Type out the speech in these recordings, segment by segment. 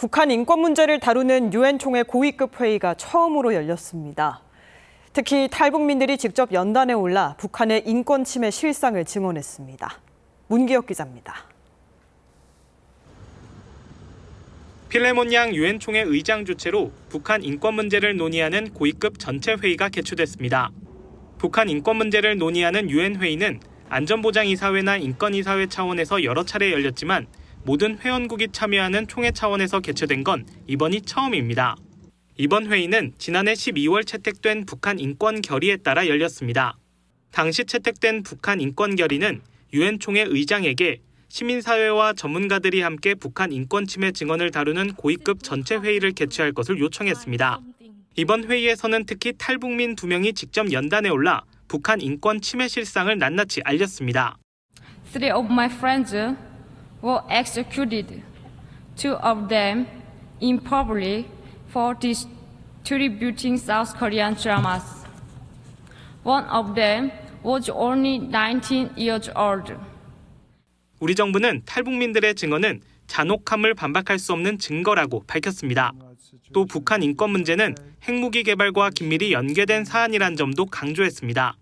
북한 인권 문제를 다루는 유엔 총회 고위급 회의가 처음으로 열렸습니다. 특히 탈북민들이 직접 연단에 올라 북한의 인권 침해 실상을 증언했습니다. 문기혁 기자입니다. 필레몬 양 유엔 총회 의장 주최로 북한 인권 문제를 논의하는 고위급 전체 회의가 개최됐습니다. 북한 인권 문제를 논의하는 유엔 회의는 안전보장이사회나 인권이사회 차원에서 여러 차례 열렸지만 모든 회원국이 참여하는 총회 차원에서 개최된 건 이번이 처음입니다. 이번 회의는 지난해 12월 채택된 북한 인권 결의에 따라 열렸습니다. 당시 채택된 북한 인권 결의는 유엔 총회 의장에게 시민사회와 전문가들이 함께 북한 인권 침해 증언을 다루는 고위급 전체 회의를 개최할 것을 요청했습니다. 이번 회의에서는 특히 탈북민 두 명이 직접 연단에 올라 북한 인권 침해 실상을 낱낱이 알렸습니다. Three of my friends were executed, two of them in public for distributing South Korean dramas. One of them was only 19 years old. 우리 정부는 탈북민들의 증언은 잔혹함을 반박할 수 없는 증거라고 밝혔습니다. 또 북한 인권 문제는 핵무기 개발과 긴밀히 연계된 사안이란 점도 강조했습니다.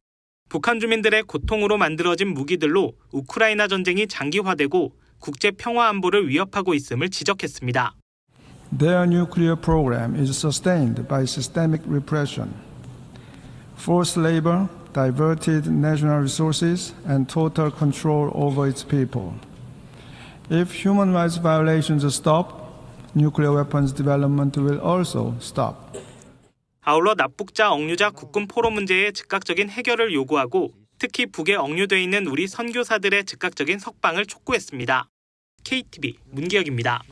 북한 주민들의 고통으로 만들어진 무기들로 우크라이나 전쟁이 장기화되고 국제 평화 안보를 위협하고 있음을 지적했습니다. Their nuclear program is sustained by systemic repression, forced labor, diverted national resources, and total control over its people. If human rights violations stop, nuclear weapons development will also stop. 아울러 납북자 억류자 국군 포로 문제의 즉각적인 해결을 요구하고 특히 북에 억류돼 있는 우리 선교사들의 즉각적인 석방을 촉구했습니다. KTV 문기혁입니다.